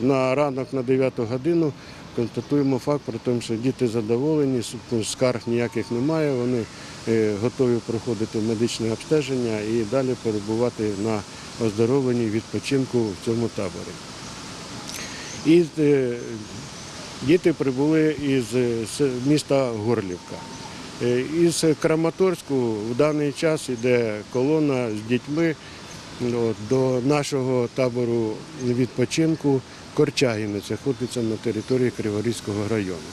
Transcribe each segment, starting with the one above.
На ранок на 9 годину констатуємо факт про те, що діти задоволені, скарг ніяких немає. Вони е, готові проходити медичне обстеження і далі перебувати на оздоровленні відпочинку в цьому таборі. І е, діти прибули із е, міста Горлівка. Із Краматорську в даний час йде колона з дітьми до нашого табору відпочинку Корчагіни. Це знаходиться на території Криворізького району.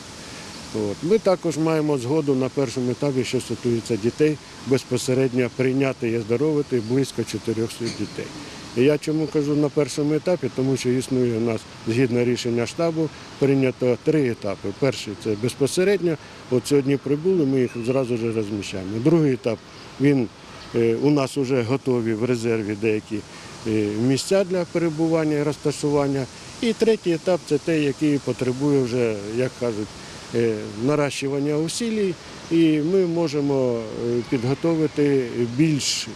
Ми також маємо згоду на першому етапі, що стосується дітей, безпосередньо прийняти і оздоровити близько 400 дітей. І я чому кажу на першому етапі, тому що існує у нас згідно рішення штабу, прийнято три етапи. Перший це безпосередньо. От сьогодні прибули, ми їх зразу ж розміщаємо. Другий етап він у нас вже готові в резерві деякі е, місця для перебування і розташування. І третій етап це той, який потребує вже, як кажуть, е, наращування усилій, і ми можемо е, підготовити більш е,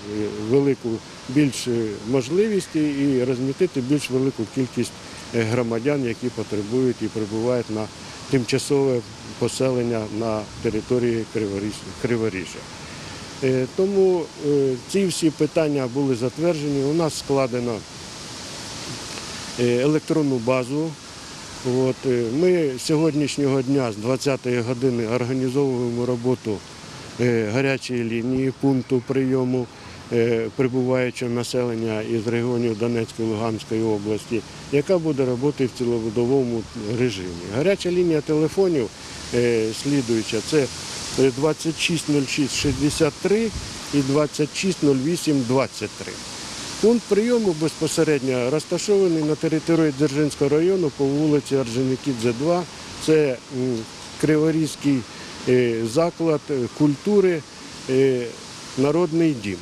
велику більш е, можливість і розмістити більш велику кількість е, громадян, які потребують і прибувають на тимчасове поселення на території Криворіжжя. Е, Тому е, ці всі питання були затверджені. У нас складено е, електронну базу. От, ми з сьогоднішнього дня з 20-ї години організовуємо роботу гарячої лінії пункту прийому прибуваючого населення із регіонів Донецької Луганської області, яка буде роботи в цілодобовому режимі. Гаряча лінія телефонів слідуюча це е, 2606 63 і 2608 23. Пункт прийому безпосередньо розташований на території Дзержинського району по вулиці Орджонікідзе 2. Це Криворізький е, заклад е, культури е, Народний дім.